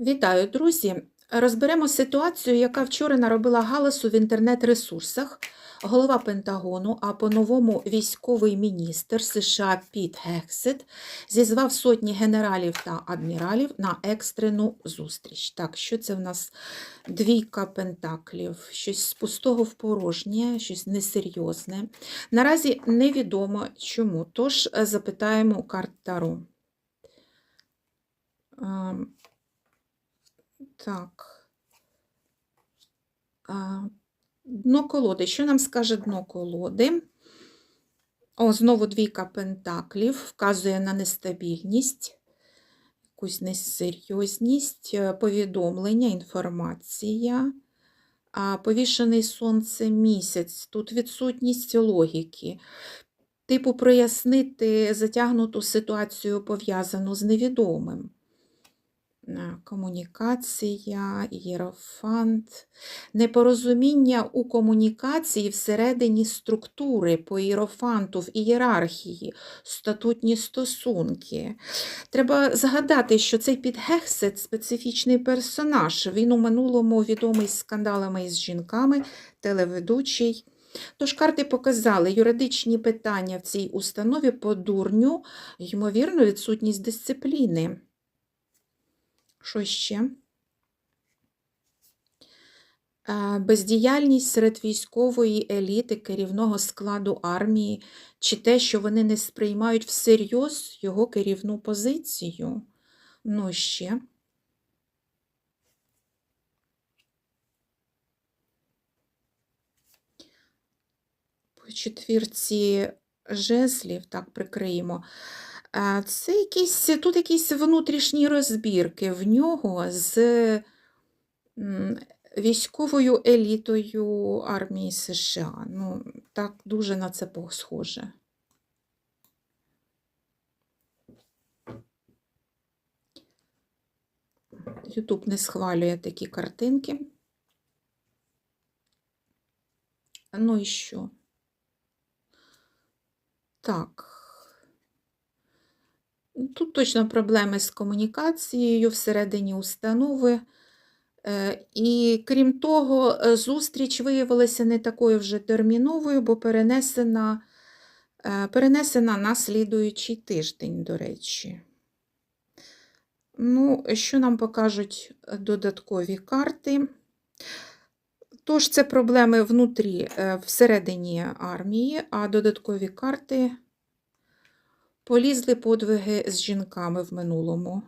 Вітаю, друзі! Розберемо ситуацію, яка вчора наробила галасу в інтернет-ресурсах. Голова Пентагону, а по-новому військовий міністр США Піт Гексет зізвав сотні генералів та адміралів на екстрену зустріч. Так, що це в нас двійка пентаклів, щось з пустого в порожнє, щось несерйозне. Наразі невідомо чому, тож е, запитаємо карт Таро. Так. Дно колоди. Що нам скаже дно колоди? О, знову двійка пентаклів вказує на нестабільність, якусь несерйозність, е, повідомлення, інформація. Повішений сонце місяць. Тут відсутність логіки. Типу, прояснити затягнуту ситуацію пов'язану з невідомим. Е, Комунікація, ієрофант, непорозуміння у комунікації всередині структури по ієрофанту в ієрархії, статутні стосунки. Треба згадати, що цей підгексет специфічний персонаж. Він у минулому відомий скандалами із жінками, телеведучий. Тож карти показали юридичні питання в цій установі по дурню, ймовірно, відсутність дисципліни. Що ще? Е, Бездіяльність серед військової еліти, керівного складу армії, чи те, що вони не сприймають всерйоз його керівну позицію. Ну, ще. По четвірці жезлів, так прикриємо. Це якісь, тут якісь внутрішні розбірки в нього з військовою елітою армії США. Ну, так дуже на це схоже. Ютуб не схвалює такі картинки. Ну і що? Так. Тут точно проблеми з комунікацією всередині установи. Е, І крім того, е, зустріч виявилася не такою вже терміновою, бо перенесена, е, перенесена на слідуючий тиждень, до речі. Ну, що нам покажуть додаткові карти? Тож, це проблеми внутрі, всередині армії, а додаткові карти полізли подвиги з жінками в минулому.